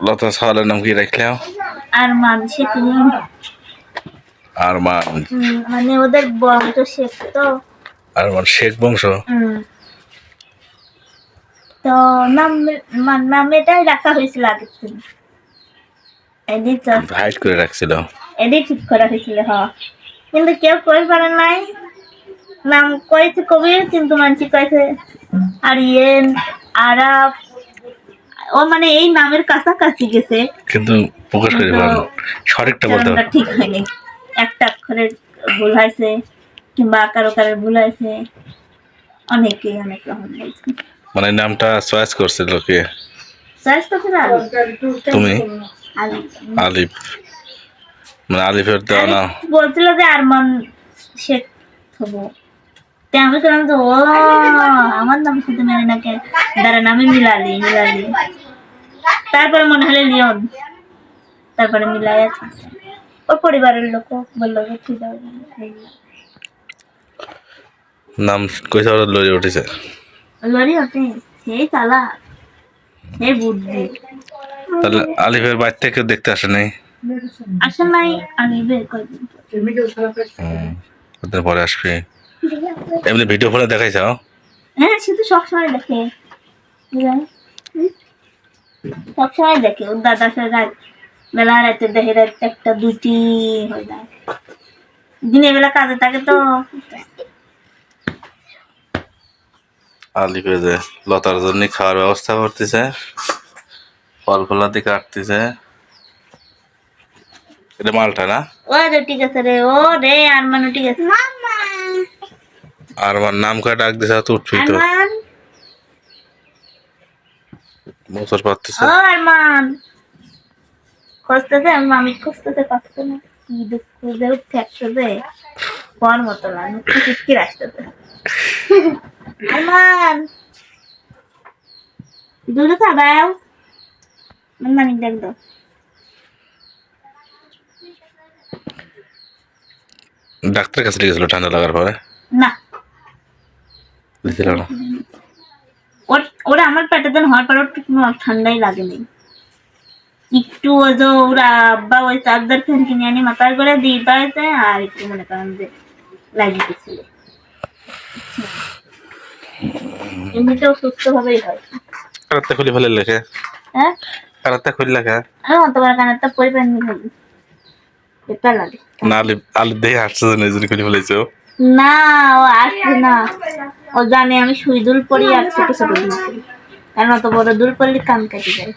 লতা সাওয়ালের নাম কি রাখলেও আর মানসে আর মান মানে ওদের বংশ শেখ তো। আর মান শেখ বংশ? হুম। তো মান এটাই রাখা হয়েছিল থেকে এদিক হাইট করে রাখছিল। ঠিক করা হয়েছিল হ। কিন্তু কেউ কই পারে নাই। নাম কয়েছে কবি কিন্তু মানছি কয়েছে আর ইয়ে ও মানে এই নামের কাছাকাছি গেছে। কিন্তু প্রকাশ করে পারেন সঠিকটা বলতে ঠিক হয়নি। একটা অক্ষরের ভুল হয়েছে কিংবা আকার ওকারের ভুল হয়েছে। অনেকেই অনেক রকম বলছে। মানে নামটা চয়েস করছিল লোকে। তো তুমি? আলিফ। মানে আলিফের দেওয়া না বলছিল যে আরমান শেখ হব। তা আমি বললাম তো ও আমার নাম শুধু মেনে নাকে দাঁড়ান আমি মিলালি মিলালি। তারপরে মনে হলো লিওন। তারপরে মিলাই আছে ওর পরিবারের লোক বলল যে ঠিক আছে নাম কইসা লড়ে উঠেছে। লরি ওঠে সেই চালা সেই বুদ্ধি। তাহলে আলিফের বাড়ি থেকে দেখতে আসে নাই? আসে নাই আমি বের পর। আসবে। এমনি ভিডিও ফোনে দেখাইছাও হ্যাঁ সে তো সবসময় দেখে। সবসময় দেখে। ওর দাদা সাথে রাত বেলা রাতে দেখে রাত একটা দুটি হয়ে যায়। দিনের বেলা কাজে থাকে তো। আলিফে যে লতার জন্য খাওয়ার ব্যবস্থা করতেছে। ফল ফলাদি কাটতেছে। এটা মালটা না? ঠিক আছে রে ও রে আরমান ঠিক আছে। আর আমার নাম করে ডাক দিছে তো উঠবি তো। আরমান। পাচ্ছে ও আরমান। মামি না। কি দুঃখ যে উঠতে মতো চিৎকির আসতেছে। আরমান দূরে খাবাও মানিক দেখ দাও ডাক্তারের কাছে গেছিল ঠান্ডা লাগার পরে না দিছিল না ওর ওরা আমার পেটে দেন হওয়ার পর কোনো ঠান্ডাই লাগেনি একটু যে ওরা আব্বা ওই চার্জার ফ্যান কিনে আনি মাথায় করে দিয়ে আর একটু মনে করেন যে লাগিয়ে গেছিল এমনিতেও সুস্থ ভাবেই হয়। কারাতে খুলে ফেলে লেখে। হ্যাঁ? কারাতে খুলে লেখে আমি অত বড় কানের পরি পানি এটা লাগে। না দেখে হাঁটছে জন্য এই জন্য খুলে ফেলেছে না ও আসবে না। ও জানে আমি সুই দুল পরি আর ছোট ছোট দুল পরি। কারণ অত বড় দুল পরলে কান কেটে যায়।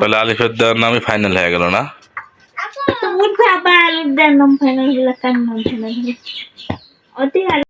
তাহলে আলিফের দেওয়ার নামই ফাইনাল হয়ে গেল না? তো উঠবে আবার আলুর দেন নাম ফাইনাল হলে কান নাম ফাইনাল আর